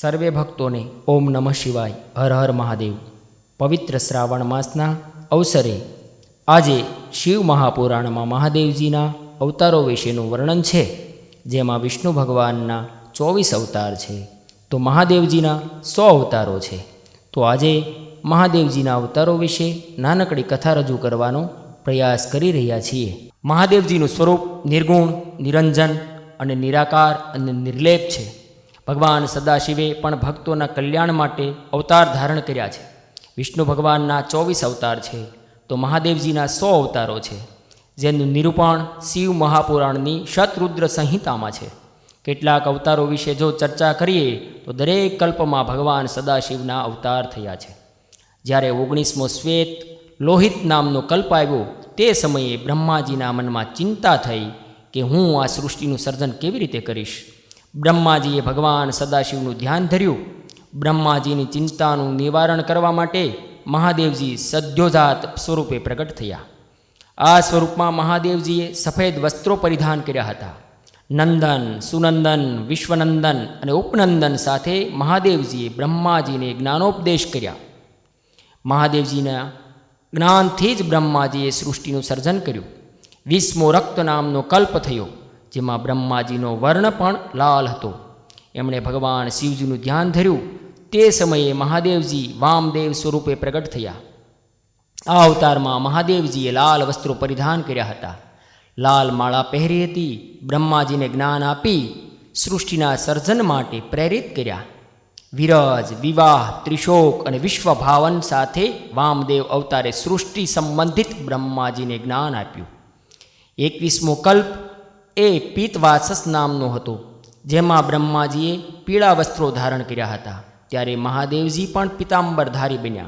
સર્વે ભક્તોને ઓમ નમઃ શિવાય, હર હર મહાદેવ. પવિત્ર શ્રાવણ માસના અવસરે આજે શિવ મહાપુરાણમાં મહાદેવજીના અવતારો વિશેનું વર્ણન છે, જેમાં વિષ્ણુ ભગવાનના ચોવીસ અવતાર છે. તો મહાદેવજીના સો અવતારો છે. તો આજે મહાદેવજીના અવતારો વિશે નાનકડી કથા રજૂ કરવાનો પ્રયાસ કરી રહ્યા છીએ. મહાદેવજીનું સ્વરૂપ નિર્ગુણ, નિરંજન અને નિરાકાર અને નિર્લેપ છે. ભગવાન સદાશિવે પણ ભક્તોના કલ્યાણ માટે અવતાર ધારણ કર્યા છે. વિષ્ણુ ભગવાનના ચોવીસ અવતાર છે, તો મહાદેવજીના સો અવતારો છે, જેનું નિરૂપણ શિવ મહાપુરાણની શતરુદ્ર સંહિતામાં છે. કેટલાક અવતારો વિશે જો ચર્ચા કરીએ, તો દરેક કલ્પમાં ભગવાન સદાશિવના અવતાર થયા છે. જ્યારે ઓગણીસમો શ્વેત લોહિત નામનો કલ્પ આવ્યો, તે સમયે બ્રહ્માજીના મનમાં ચિંતા થઈ કે હું આ સૃષ્ટિનું સર્જન કેવી રીતે કરીશ? બ્રહ્માજીએ ભગવાન સદાશિવનું ધ્યાન ધર્યું. બ્રહ્માજીની ચિંતાનું નિવારણ કરવા માટે મહાદેવજી સદ્યોજાત સ્વરૂપે પ્રગટ થયા. આ સ્વરૂપમાં મહાદેવજીએ સફેદ વસ્ત્રો પરિધાન કર્યા હતા. નંદન, સુનંદન, વિશ્વનંદન અને ઉપનંદન સાથે મહાદેવજીએ બ્રહ્માજીને જ્ઞાનોપદેશ કર્યા. મહાદેવજીના જ્ઞાનથી જ બ્રહ્માજીએ સૃષ્ટિનું સર્જન કર્યું. વિસ્મો રક્ત નામનો કલ્પ થયો. જેમાં બ્રહ્માજીનો વર્ણ પણ લાલ હતો. એમણે ભગવાન શિવજીનું ધ્યાન ધર્યું. તે સમયે મહાદેવજી વામદેવ સ્વરૂપે પ્રગટ થયા. આ અવતારમાં મહાદેવજીએ લાલ વસ્ત્રો પરિધાન કર્યા હતા. લાલ માળા પહેરી હતી, બ્રહ્માજીને જ્ઞાન આપી, સૃષ્ટિના સર્જન માટે પ્રેરિત કર્યા. વિરજ, વિવાહ, ત્રિશોક અને વિશ્વભાવન સાથે વામદેવ અવતારે સૃષ્ટિ સંબંધિત બ્રહ્માજીને જ્ઞાન આપ્યું. એકવીસમો કલ્પ એ પિતવાસસ નામનો હતો, જેમાં બ્રહ્માજીએ પીળા વસ્ત્રો ધારણ કર્યા હતા. ત્યારે મહાદેવજી પણ પિતાંબરધારી બન્યા.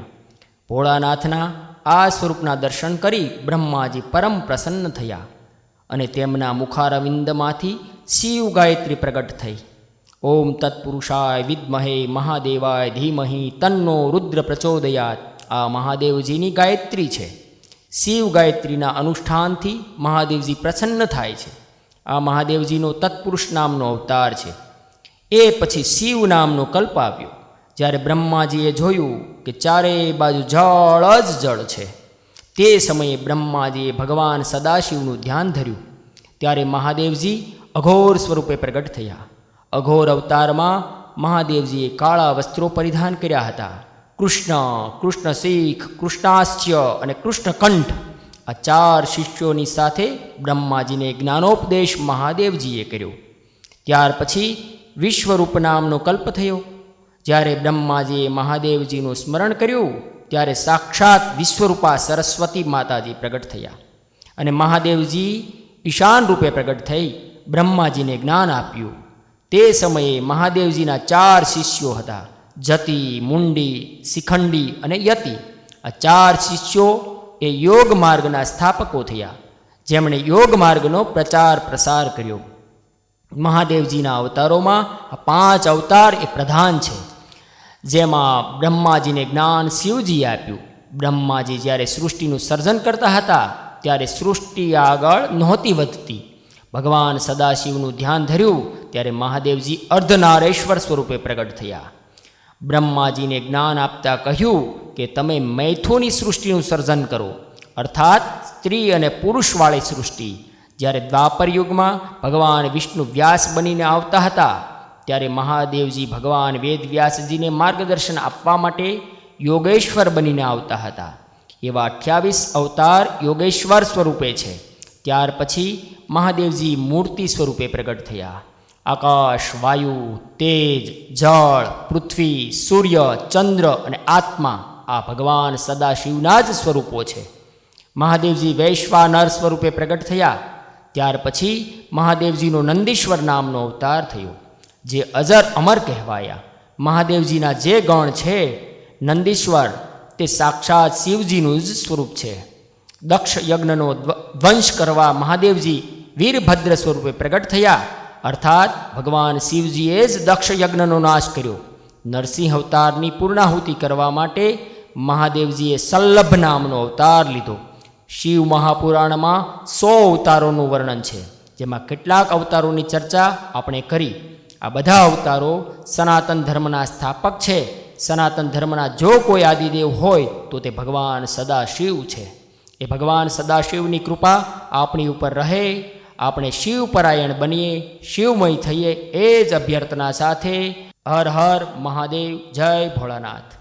ભોળાનાથના આ સ્વરૂપના દર્શન કરી બ્રહ્માજી પરમ પ્રસન્ન થયા અને તેમના મુખારવિંદમાંથી શિવ ગાયત્રી પ્રગટ થઈ. ઓમ તત્પુરુષાય વિદ્મહે મહાદેવાય ધીમહિ તન્નો રુદ્ર પ્રચોદયાત. આ મહાદેવજીની ગાયત્રી છે. શિવ ગાયત્રીના અનુષ્ઠાનથી મહાદેવજી પ્રસન્ન થાય છે. આ મહાદેવજીનો તત્પુરુષ નામનો અવતાર છે. એ પછી શિવ નામનો કલ્પ આવ્યો. જ્યારે બ્રહ્માજીએ જોયું કે ચારે બાજુ જળ જ જળ છે. તે સમયે બ્રહ્માજીએ ભગવાન સદાશિવનું ધ્યાન ધર્યું. ત્યારે મહાદેવજી અઘોર સ્વરૂપે પ્રગટ થયા. અઘોર અવતારમાં મહાદેવજીએ કાળા વસ્ત્રો પરિધાન કર્યા હતા. કૃષ્ણ કૃષ્ણ શીખ કૃષ્ણાશ્ચ્ય અને કૃષ્ણકંઠ આ ચાર શિષ્યોની સાથે બ્રહ્માજીને જ્ઞાનોપદેશ મહાદેવજીએ કર્યો. ત્યાર પછી વિશ્વરૂપ નામનો કલ્પ થયો. જ્યારે બ્રહ્માજીએ મહાદેવજીનું સ્મરણ કર્યું, ત્યારે સાક્ષાત વિશ્વરૂપા સરસ્વતી માતાજી પ્રગટ થયા અને મહાદેવજી ઈશાન રૂપે પ્રગટ થઈ બ્રહ્માજીને જ્ઞાન આપ્યું. તે સમયે મહાદેવજીના ચાર શિષ્યો હતા, જતિ, મુંડી, શિખંડી અને યતિ. આ ચાર શિષ્યો એ યોગ માર્ગના સ્થાપકો થયા. જેમણે યોગ માર્ગનો પ્રચાર પ્રસાર કર્યો. મહાદેવજીના અવતારોમાં પાંચ અવતાર એ પ્રધાન છે. જેમાં બ્રહ્માજીને જ્ઞાન શિવજીએ આપ્યું. બ્રહ્માજી જ્યારે સૃષ્ટિનું સર્જન કરતા હતા, ત્યારે સૃષ્ટિ આગળ નહોતી વધતી. ભગવાન સદાશિવનું ધ્યાન ધર્યું, ત્યારે મહાદેવજી અર્ધનારેશ્વર સ્વરૂપે પ્રગટ થયા. બ્રહ્માજીને જ્ઞાન આપતા કહ્યું કે તમે મૈથુની સૃષ્ટિનું સર્જન કરો. અર્થાત સ્ત્રી અને પુરુષવાળી સૃષ્ટિ. જ્યારે દ્વાપર યુગમાં ભગવાન વિષ્ણુ વ્યાસ બનીને આવતા હતા, ત્યારે મહાદેવજી ભગવાન વેદ વ્યાસજીને માર્ગદર્શન આપવા માટે યોગેશ્વર બનીને આવતા હતા. એવા અઠ્યાવીસ અવતાર યોગેશ્વર સ્વરૂપે છે. ત્યાર પછી મહાદેવજી મૂર્તિ સ્વરૂપે પ્રગટ થયા. આકાશ, વાયુ, તેજ, જળ, પૃથ્વી, સૂર્ય, ચંદ્ર અને આત્મા આ ભગવાન સદાશિવના જ સ્વરૂપો છે. મહાદેવજી વૈશ્વાનર સ્વરૂપે પ્રગટ થયા, ત્યાર પછી મહાદેવજીનો નંદીશ્વર નામનો અવતાર થયો, જે અજર અમર કહેવાયા. મહાદેવજીના જે ગણ છે, નંદીશ્વર, તે સાક્ષાત શિવજીનું જ સ્વરૂપ છે. દક્ષ યજ્ઞનો ધ્વંસ કરવા મહાદેવજી વીરભદ્ર સ્વરૂપે પ્રગટ થયા, અર્થાત ભગવાન શિવજીએ જ દક્ષ યજ્ઞનો નાશ કર્યો. નરસિંહ અવતારની પૂર્ણાહુતિ કરવા માટે મહાદેવજીએ સલ્લભ નામનો અવતાર લીધો. શિવ મહાપુરાણમાં સો અવતારોનું વર્ણન છે, જેમાં કેટલાક અવતારોની ચર્ચા આપણે કરી. આ બધા અવતારો સનાતન ધર્મના સ્થાપક છે. સનાતન ધર્મના જો કોઈ આદિદેવ હોય, તો તે ભગવાન સદાશિવ છે. એ ભગવાન સદાશિવની કૃપા આપણી ઉપર રહે, આપણે શિવપરાયણ બનીએ, શિવમય થઈએ એ જ અભ્યર્થના સાથે હર હર મહાદેવ, જય ભોળાનાથ.